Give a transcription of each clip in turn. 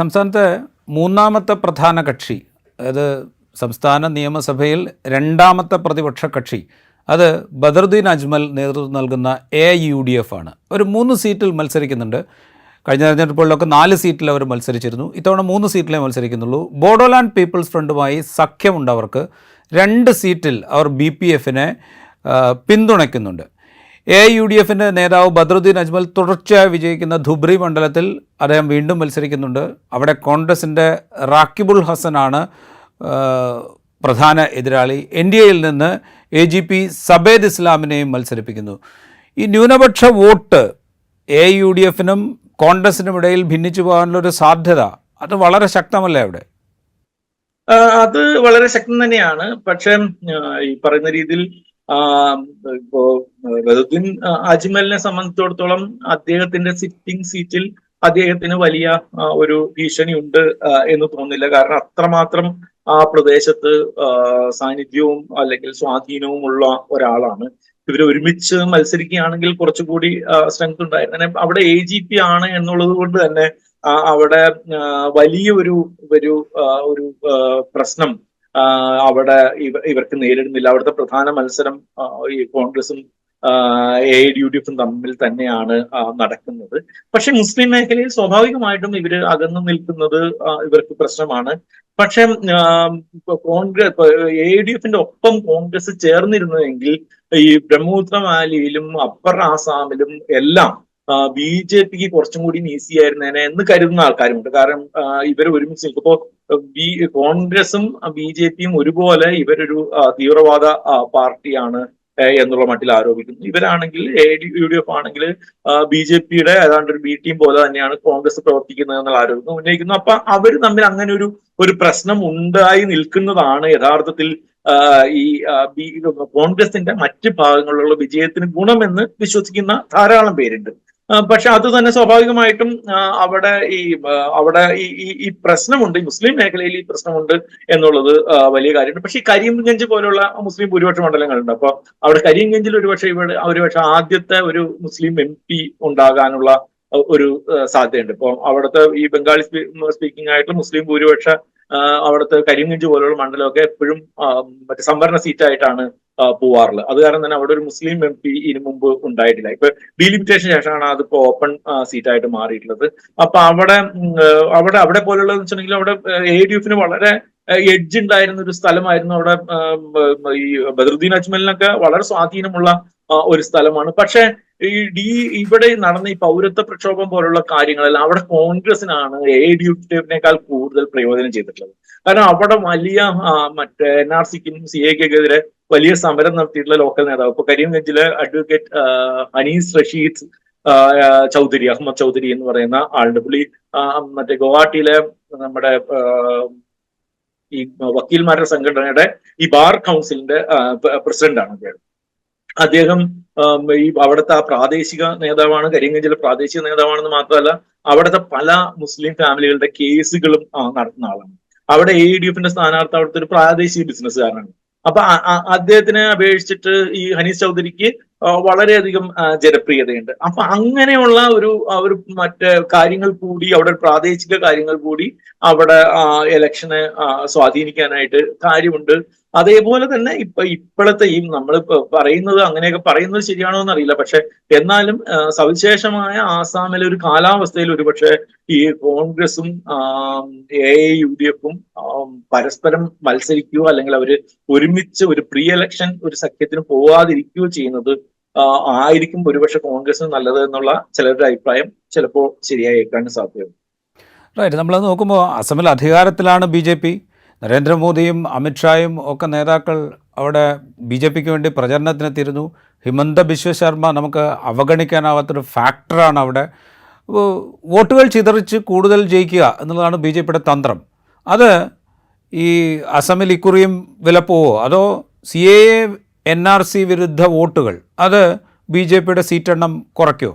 സംസ്ഥാനത്തെ മൂന്നാമത്തെ പ്രധാന കക്ഷി അതായത് സംസ്ഥാന നിയമസഭയിൽ രണ്ടാമത്തെ പ്രതിപക്ഷ കക്ഷി അത് ബദറുദ്ദീൻ അജ്മൽ നേതൃത്വം നൽകുന്ന എ യു ഡി എഫ് ആണ്. ഒരു മൂന്ന് സീറ്റിൽ മത്സരിക്കുന്നുണ്ട്. കഴിഞ്ഞ തെരഞ്ഞെടുപ്പുകളിലൊക്കെ നാല് സീറ്റിൽ അവർ മത്സരിച്ചിരുന്നു. ഇത്തവണ മൂന്ന് സീറ്റിലേ മത്സരിക്കുന്നുള്ളൂ. ബോഡോലാൻഡ് പീപ്പിൾസ് ഫ്രണ്ടുമായി സഖ്യമുണ്ട് അവർക്ക്. രണ്ട് സീറ്റിൽ അവർ ബി പി എഫിനെ പിന്തുണയ്ക്കുന്നുണ്ട്. എ യു ഡി എഫിന്റെ നേതാവ് ബദ്രുദ്ദീൻ അജ്മൽ തുടർച്ചയായി വിജയിക്കുന്ന ധുബ്രി മണ്ഡലത്തിൽ അദ്ദേഹം വീണ്ടും മത്സരിക്കുന്നുണ്ട്. അവിടെ കോൺഗ്രസിന്റെ റാക്കിബുൾ ഹസനാണ് പ്രധാന എതിരാളി. എൻ ഡി എയിൽ നിന്ന് എ ജി പി സബേദ് ഇസ്ലാമിനെയും മത്സരിപ്പിക്കുന്നു. ഈ ന്യൂനപക്ഷ വോട്ട് എ യു ഡി എഫിനും കോൺഗ്രസിനും ഇടയിൽ ഭിന്നിച്ചു പോകാനുള്ളൊരു സാധ്യത അത് വളരെ ശക്തമല്ലേ അവിടെ? അത് വളരെ ശക്തം തന്നെയാണ്. പക്ഷേ ഈ പറയുന്ന രീതിയിൽ ഇപ്പോ റഹുദ്ദീൻ അജ്മലിനെ സംബന്ധിച്ചിടത്തോളം അദ്ദേഹത്തിന്റെ സിറ്റിംഗ് സീറ്റിൽ അദ്ദേഹത്തിന് വലിയ ഒരു ഭീഷണി ഉണ്ട് എന്ന് തോന്നുന്നില്ല. കാരണം അത്രമാത്രം ആ പ്രദേശത്ത് സാന്നിധ്യവും അല്ലെങ്കിൽ സ്വാധീനവും ഉള്ള ഒരാളാണ്. ഇവർ ഒരുമിച്ച് മത്സരിക്കുകയാണെങ്കിൽ കുറച്ചുകൂടി സ്ട്രെങ്ത് ഉണ്ടായിരുന്നു. അവിടെ എ ജി പി ആണ് എന്നുള്ളത് കൊണ്ട് തന്നെ അവിടെ വലിയ ഒരു ഒരു ഒരു പ്രശ്നം അവിടെ ഇവർക്ക് നേരിടുന്നില്ല. അവിടുത്തെ പ്രധാന മത്സരം ഈ കോൺഗ്രസും എ ഡി യു ഡി എഫും തമ്മിൽ തന്നെയാണ് നടക്കുന്നത്. പക്ഷെ മുസ്ലിം മേഖലയിൽ സ്വാഭാവികമായിട്ടും ഇവർ അകന്നു നിൽക്കുന്നത് ഇവർക്ക് പ്രശ്നമാണ്. പക്ഷെ കോൺഗ്രസ് എ ഡി എഫിന്റെ ഒപ്പം കോൺഗ്രസ് ചേർന്നിരുന്നുവെങ്കിൽ ഈ ബ്രഹ്മപുത്ര വാലിയിലും അപ്പർ ആസാമിലും എല്ലാം ബി ജെ പിക്ക് കുറച്ചും കൂടി ഈസി ആയിരുന്നേനെ എന്ന് കരുതുന്ന ആൾക്കാരുമുണ്ട്. കാരണം ഇവർ ഒരുമിച്ച് ഇപ്പോ ബി കോൺഗ്രസും ബി ജെ പിയും ഒരുപോലെ ഇവരൊരു തീവ്രവാദ പാർട്ടിയാണ് എന്നുള്ള മട്ടിൽ ആരോപിക്കുന്നു. ഇവരാണെങ്കിൽ A D U D F ആണെങ്കിൽ ബി ജെ പിയുടെ ഏതാണ്ട് ഒരു ബി ടീം പോലെ തന്നെയാണ് കോൺഗ്രസ് പ്രവർത്തിക്കുന്നത് എന്നുള്ള ആരോപിക്കുന്നു ഉന്നയിക്കുന്നു. അപ്പൊ അവർ തമ്മിൽ അങ്ങനെ ഒരു ഒരു പ്രശ്നം ഉണ്ടായി നിൽക്കുന്നതാണ് യഥാർത്ഥത്തിൽ ഈ കോൺഗ്രസിന്റെ മറ്റ് ഭാഗങ്ങളിലുള്ള വിജയത്തിന് ഗുണമെന്ന് വിശ്വസിക്കുന്ന ധാരാളം പേരുണ്ട്. പക്ഷെ അത് തന്നെ സ്വാഭാവികമായിട്ടും അവിടെ ഈ അവിടെ ഈ ഈ- പ്രശ്നമുണ്ട് ഈ മുസ്ലിം മേഖലയിൽ ഈ പ്രശ്നമുണ്ട് എന്നുള്ളത് വലിയ കാര്യമുണ്ട്. പക്ഷെ ഈ കരീംഗഞ്ച് പോലുള്ള മുസ്ലിം ഭൂരിപക്ഷ മണ്ഡലങ്ങളുണ്ട്. അപ്പൊ അവിടെ കരീംഗഞ്ചിൽ ഒരുപക്ഷെ ഇവിടെ ഒരുപക്ഷെ ആദ്യത്തെ ഒരു മുസ്ലിം എം പി ഉണ്ടാകാനുള്ള ഒരു സാധ്യതയുണ്ട്. ഇപ്പൊ അവിടുത്തെ ഈ ബംഗാളി സ്പീക്കിംഗ് ആയിട്ടുള്ള മുസ്ലിം ഭൂരിപക്ഷ അവിടുത്തെ കരിമിഞ്ച് പോലുള്ള മണ്ഡലമൊക്കെ എപ്പോഴും മറ്റേ സംവരണ സീറ്റായിട്ടാണ് പോവാറുള്ളത്. അത് കാരണം തന്നെ അവിടെ ഒരു മുസ്ലിം എം പി ഇതിനു മുമ്പ് ഉണ്ടായിട്ടില്ല. ഇപ്പൊ ഡീലിമിറ്റേഷൻ ശേഷമാണ് അതിപ്പോ ഓപ്പൺ സീറ്റായിട്ട് മാറിയിട്ടുള്ളത്. അപ്പൊ അവിടെ അവിടെ അവിടെ പോലുള്ളതെന്ന് വെച്ചിട്ടുണ്ടെങ്കിൽ അവിടെ എ ഡി എഫിന് വളരെ എഡ്ജ് ഉണ്ടായിരുന്ന ഒരു സ്ഥലമായിരുന്നു അവിടെ ഈ ബദറുദ്ദീൻ അജ്മലിനൊക്കെ വളരെ സ്വാധീനമുള്ള ഒരു സ്ഥലമാണ്. പക്ഷെ ഈ ഡി ഇവിടെ നടന്ന ഈ പൗരത്വ പ്രക്ഷോഭം പോലുള്ള കാര്യങ്ങളെല്ലാം അവിടെ കോൺഗ്രസിനാണ് എ ഡി യു ഡിഫിനേക്കാൾ കൂടുതൽ പ്രയോജനം ചെയ്തിട്ടുള്ളത്. കാരണം അവിടെ വലിയ മറ്റേ എൻ ആർ സിക്കും സി എക്കെതിരെ വലിയ സമരം നടത്തിയിട്ടുള്ള ലോക്കൽ നേതാവ്. ഇപ്പൊ കരീംഗഞ്ചിലെ അഡ്വക്കേറ്റ് അനീസ് റഷീദ് ചൗധരി അഹമ്മദ് ചൗധരി എന്ന് പറയുന്ന ആളുടെ പുള്ളി മറ്റേ ഗുവാഹട്ടിയിലെ നമ്മുടെ ഈ വക്കീൽമാരുടെ സംഘടനയുടെ ഈ ബാർ കൗൺസിലിന്റെ പ്രസിഡന്റ് ആണ് അദ്ദേഹം. അദ്ദേഹം ഈ അവിടുത്തെ ആ പ്രാദേശിക നേതാവാണ് കരിങ്ങഞ്ചിലെ പ്രാദേശിക നേതാവാണെന്ന് മാത്രമല്ല അവിടുത്തെ പല മുസ്ലിം ഫാമിലികളുടെ കേസുകളും നടത്തുന്ന ആളാണ്. അവിടെ എ ഡി എഫിന്റെ സ്ഥാനാർത്ഥി അവിടുത്തെ ഒരു പ്രാദേശിക ബിസിനസ്സുകാരനാണ്. അപ്പൊ അദ്ദേഹത്തിനെ അപേക്ഷിച്ചിട്ട് ഈ ഹനീസ് ചൗധരിക്ക് വളരെയധികം ജനപ്രിയതയുണ്ട്. അപ്പൊ അങ്ങനെയുള്ള ഒരു ഒരു മറ്റ് കാര്യങ്ങൾ കൂടി അവിടെ പ്രാദേശിക കാര്യങ്ങൾ കൂടി അവിടെ ഇലക്ഷനെ സ്വാധീനിക്കാനായിട്ട് കാര്യമുണ്ട്. അതേപോലെ തന്നെ ഇപ്പൊ ഇപ്പോഴത്തെ ഈ നമ്മൾ പറയുന്നത് അങ്ങനെയൊക്കെ പറയുന്നത് ശരിയാണോ എന്നറിയില്ല. പക്ഷെ എന്നാലും സവിശേഷമായ ആസാമിലെ ഒരു കാലാവസ്ഥയിൽ ഒരുപക്ഷെ ഈ കോൺഗ്രസും എ യു ഡി എഫും പരസ്പരം മത്സരിക്കുകയോ അല്ലെങ്കിൽ അവർ ഒരുമിച്ച് ഒരു പ്രീ എലക്ഷൻ ഒരു സഖ്യത്തിന് പോവാതിരിക്കുകയോ ചെയ്യുന്നത് ആയിരിക്കും ഒരുപക്ഷെ കോൺഗ്രസിന് നല്ലത് എന്നുള്ള ചിലരുടെ അഭിപ്രായം ചിലപ്പോൾ ശരിയായേക്കാൻ സാധ്യതയുണ്ട്. റൈറ്റ് നമ്മളത് നോക്കുമ്പോൾ അസമിൽ അധികാരത്തിലാണ് ബി ജെ പി. നരേന്ദ്രമോദിയും അമിത്ഷായും ഒക്കെ നേതാക്കൾ അവിടെ ബി ജെ പിക്ക് വേണ്ടി പ്രചരണത്തിനെത്തിയിരുന്നു. ഹിമന്ത ബിശ്വ ശർമ്മ നമുക്ക് അവഗണിക്കാനാവാത്തൊരു ഫാക്ടറാണ് അവിടെ. വോട്ടുകൾ ചിതറിച്ച് കൂടുതൽ ജയിക്കുക എന്നുള്ളതാണ് ബി ജെ പിയുടെ തന്ത്രം. അത് ഈ അസമിൽ ഇക്കുറിയും വിലപ്പോവോ? അതോ C A N R C വിരുദ്ധ വോട്ടുകൾ? അത് ബി ജെ പിയുടെ സീറ്റെണ്ണം കുറയ്ക്കുമോ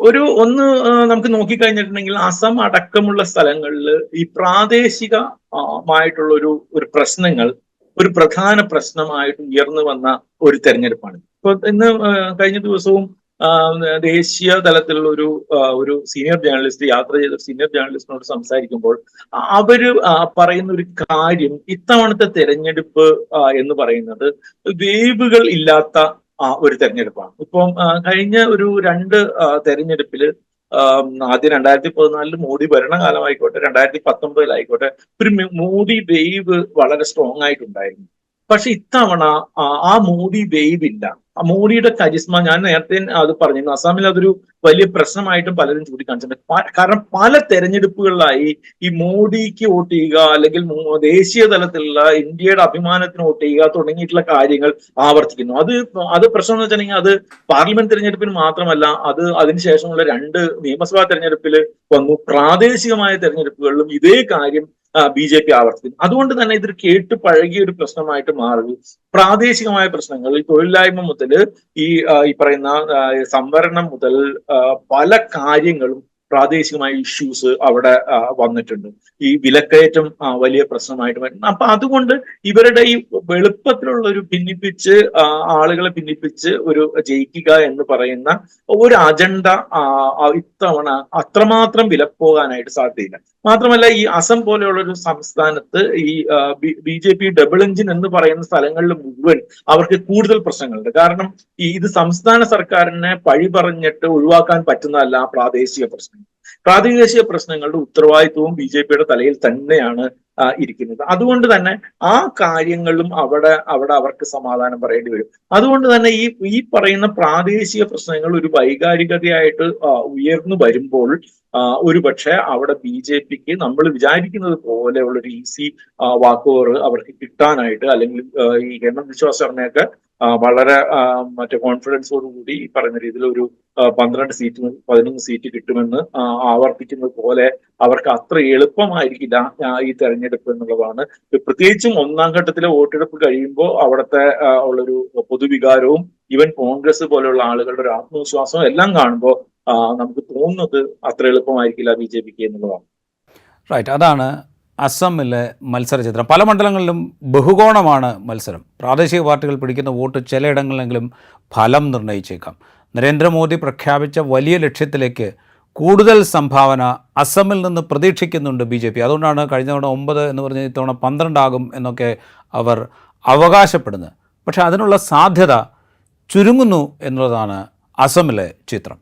ഒരു ഒന്ന് നമുക്ക് നോക്കിക്കഴിഞ്ഞിട്ടുണ്ടെങ്കിൽ അസം അടക്കമുള്ള സ്ഥലങ്ങളിൽ ഈ പ്രാദേശികമായിട്ടുള്ള ഒരു ഒരു പ്രശ്നങ്ങൾ ഒരു പ്രധാന പ്രശ്നമായിട്ട് ഉയർന്നു വന്ന ഒരു തെരഞ്ഞെടുപ്പാണ്. ഇപ്പൊ ഇന്ന് കഴിഞ്ഞ ദിവസവും ദേശീയ തലത്തിലുള്ള ഒരു ഒരു സീനിയർ ജേർണലിസ്റ്റ് യാത്ര ചെയ്ത സീനിയർ ജേർണലിസ്റ്റിനോട് സംസാരിക്കുമ്പോൾ അവർ പറയുന്ന ഒരു കാര്യം ഇത്തവണത്തെ തെരഞ്ഞെടുപ്പ് എന്ന് പറയുന്നത് വേവുകൾ ഇല്ലാത്ത ഒരു തെരഞ്ഞെടുപ്പാണ്. ഇപ്പം കഴിഞ്ഞ ഒരു രണ്ട് തെരഞ്ഞെടുപ്പിൽ ആദ്യം രണ്ടായിരത്തി പതിനാലിൽ മോഡി ഭരണകാലമായിക്കോട്ടെ രണ്ടായിരത്തി പത്തൊമ്പതിലായിക്കോട്ടെ ഒരു മോദി വേവ് വളരെ സ്ട്രോങ് ആയിട്ടുണ്ടായിരുന്നു. പക്ഷെ ഇത്തവണ ആ, മോഡി വേവ് ഇല്ല. ആ മോഡിയുടെ കരിസ്മ ഞാൻ നേരത്തെ അത് പറഞ്ഞിരുന്നു. അസാമിൽ അതൊരു വലിയ പ്രശ്നമായിട്ടും പലരും ചൂണ്ടിക്കാണിച്ചിട്ടുണ്ട്. കാരണം പല തെരഞ്ഞെടുപ്പുകളിലായി ഈ മോഡിക്ക് വോട്ട് ചെയ്യുക അല്ലെങ്കിൽ ദേശീയ തലത്തിലുള്ള ഇന്ത്യയുടെ അഭിമാനത്തിന് വോട്ട് ചെയ്യുക തുടങ്ങിയിട്ടുള്ള കാര്യങ്ങൾ ആവർത്തിക്കുന്നു. അത് അത് പ്രശ്നം എന്ന് വെച്ചിട്ടുണ്ടെങ്കിൽ അത് പാർലമെന്റ് തെരഞ്ഞെടുപ്പിന് മാത്രമല്ല അത് അതിനുശേഷമുള്ള രണ്ട് നിയമസഭാ തെരഞ്ഞെടുപ്പിൽ വന്നു. പ്രാദേശികമായ തെരഞ്ഞെടുപ്പുകളിലും ഇതേ കാര്യം ബി ജെ പി ആവർത്തിക്കുന്നു. അതുകൊണ്ട് തന്നെ ഇതൊരു കേട്ട് പഴകിയ ഒരു പ്രശ്നമായിട്ട് മാറി. പ്രാദേശികമായ പ്രശ്നങ്ങൾ ഈ തൊഴിലില്ലായ്മ മുതൽ ഈ ഈ പറയുന്ന സംവരണം മുതൽ പല കാര്യങ്ങളും പ്രാദേശികമായ ഇഷ്യൂസ് അവിടെ വന്നിട്ടുണ്ട്. ഈ വിലക്കയറ്റം വലിയ പ്രശ്നമായിട്ട് വരുന്നു അപ്പൊ അതുകൊണ്ട് ഇവരുടെ ഈ വെളുപ്പത്തിലുള്ള ഒരു ഭിന്നിപ്പിച്ച് ആളുകളെ ഭിന്നിപ്പിച്ച് ഒരു ജയിക്കുക എന്ന് പറയുന്ന ഒരു അജണ്ട ഇത്തവണ അത്രമാത്രം വിലപ്പോകാനായിട്ട് സാധ്യതയില്ല. മാത്രമല്ല ഈ അസം പോലെയുള്ള ഒരു സംസ്ഥാനത്ത് ഈ B J P double engine എന്ന് പറയുന്ന സ്ഥലങ്ങളിൽ മുഴുവൻ അവർക്ക് കൂടുതൽ പ്രശ്നങ്ങളുണ്ട്. കാരണം ഈ ഇത് സംസ്ഥാന സർക്കാരിനെ പഴി പറഞ്ഞിട്ട് ഒഴിവാക്കാൻ പറ്റുന്നതല്ല പ്രാദേശിക പ്രശ്നങ്ങൾ പ്രാദേശിക പ്രശ്നങ്ങളുടെ ഉത്തരവാദിത്വവും ബി ജെ പിയുടെ തലയിൽ തന്നെയാണ് ഇരിക്കുന്നത്. അതുകൊണ്ട് തന്നെ ആ കാര്യങ്ങളിലും അവിടെ അവിടെ അവർക്ക് സമാധാനം പറയേണ്ടി വരും. അതുകൊണ്ട് തന്നെ ഈ ഈ പറയുന്ന പ്രാദേശിക പ്രശ്നങ്ങൾ ഒരു വൈകാരികതയായിട്ട് ഉയർന്നു വരുമ്പോൾ ഒരു ഒരുപക്ഷെ അവിടെ ബി ജെ പിക്ക് നമ്മൾ വിചാരിക്കുന്നത് പോലെയുള്ള ഒരു ഈസി വാക്കുകൾ അവർക്ക് കിട്ടാനായിട്ട് അല്ലെങ്കിൽ ഈ എണ്ണം വിശ്വാസം ആ, വളരെ മറ്റേ കോൺഫിഡൻസോട് കൂടി ഈ പറയുന്ന രീതിയിൽ ഒരു പന്ത്രണ്ട് സീറ്റ് പതിനൊന്ന് സീറ്റ് കിട്ടുമെന്ന് ആവർത്തിക്കുന്നത് പോലെ അവർക്ക് അത്ര എളുപ്പമായിരിക്കില്ല ഈ തെരഞ്ഞെടുപ്പ് എന്നുള്ളതാണ്. പ്രത്യേകിച്ചും ഒന്നാം ഘട്ടത്തിലെ വോട്ടെടുപ്പ് കഴിയുമ്പോൾ അവിടുത്തെ ഉള്ളൊരു പൊതുവികാരവും ഈവൻ കോൺഗ്രസ് പോലെയുള്ള ആളുകളുടെ ഒരു ആത്മവിശ്വാസവും എല്ലാം കാണുമ്പോൾ നമുക്ക് തോന്നുന്നത് അത്ര എളുപ്പമായിരിക്കില്ല ബി ജെ പിക്ക് എന്നുള്ളതാണ്. റൈറ്റ് അതാണ് അസമിലെ മത്സര ചിത്രം പല മണ്ഡലങ്ങളിലും ബഹുകോണമാണ് മത്സരം. പ്രാദേശിക പാർട്ടികൾ പിടിക്കുന്ന വോട്ട് ചിലയിടങ്ങളിലെങ്കിലും ഫലം നിർണയിച്ചേക്കാം നരേന്ദ്രമോദി പ്രഖ്യാപിച്ച വലിയ ലക്ഷ്യത്തിലേക്ക് കൂടുതൽ സംഭാവന അസമിൽ നിന്ന് പ്രതീക്ഷിക്കുന്നുണ്ട് ബി ജെ പി. അതുകൊണ്ടാണ് കഴിഞ്ഞ തവണ ഒമ്പത് എന്ന് പറഞ്ഞ ഇത്തവണ പന്ത്രണ്ടാകും എന്നൊക്കെ അവർ അവകാശപ്പെടുന്നത്. പക്ഷേ അതിനുള്ള സാധ്യത ചുരുങ്ങുന്നു എന്നുള്ളതാണ് അസമിലെ ചിത്രം.